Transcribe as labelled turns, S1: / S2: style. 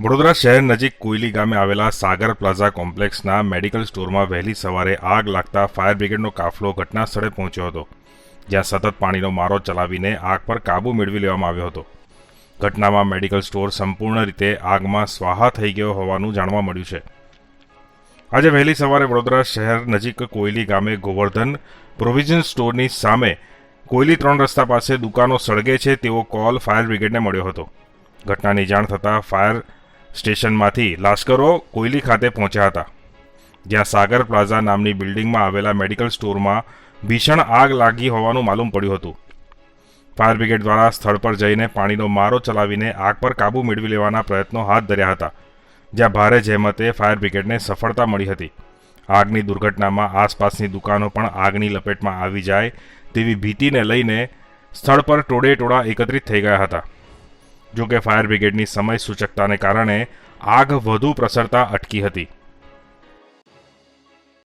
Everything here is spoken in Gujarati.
S1: વડોદરા શહેર નજીક કોયલી ગામે આવેલા સાગર પ્લાઝા કોમ્પ્લેક્સના મેડિકલ સ્ટોરમાં વહેલી સવારે આગ લાગતા ફાયર બ્રિગેડનો કાફલો ઘટના સ્થળે પહોંચ્યો હતો, જ્યાં સતત પાણીનો મારો ચલાવીને આગ પર કાબૂ મેળવી લેવામાં આવ્યો હતો. ઘટનામાં મેડિકલ સ્ટોર સંપૂર્ણ રીતે આગમાં સ્વાહા થઈ ગયો હોવાનું જાણવા મળ્યું છે. આજે વહેલી સવારે વડોદરા શહેર નજીક કોયલી ગામે ગોવર્ધન પ્રોવિઝન સ્ટોરની સામે કોયલી ત્રણ રસ્તા પાસે દુકાનો સળગે છે તેવો કોલ ફાયર બ્રિગેડને મળ્યો હતો. ઘટનાની જાણ થતાં ફાયર સ્ટેશનમાંથી લાશ્કરો કોયલી ખાતે પહોંચ્યા હતા, જ્યાં સાગર પ્લાઝા નામની બિલ્ડિંગમાં આવેલા મેડિકલ સ્ટોરમાં ભીષણ આગ લાગી હોવાનું માલુમ પડ્યું હતું. ફાયર બ્રિગેડ દ્વારા સ્થળ પર જઈને પાણીનો મારો ચલાવીને આગ પર કાબૂ મેળવી લેવાના પ્રયત્નો હાથ ધર્યા હતા, જ્યાં ભારે જહેમતે ફાયર બ્રિગેડને સફળતા મળી હતી. આગની દુર્ઘટનામાં આસપાસની દુકાનો પણ આગની લપેટમાં આવી જાય તેવી ભીતિને લઈને સ્થળ પર ટોળે ટોળા એકત્રિત થઈ ગયા હતા. જો કે ફાયર બ્રિગેડની સમય સૂચકતાને કારણે આગ વધુ પ્રસરતા અટકી હતી.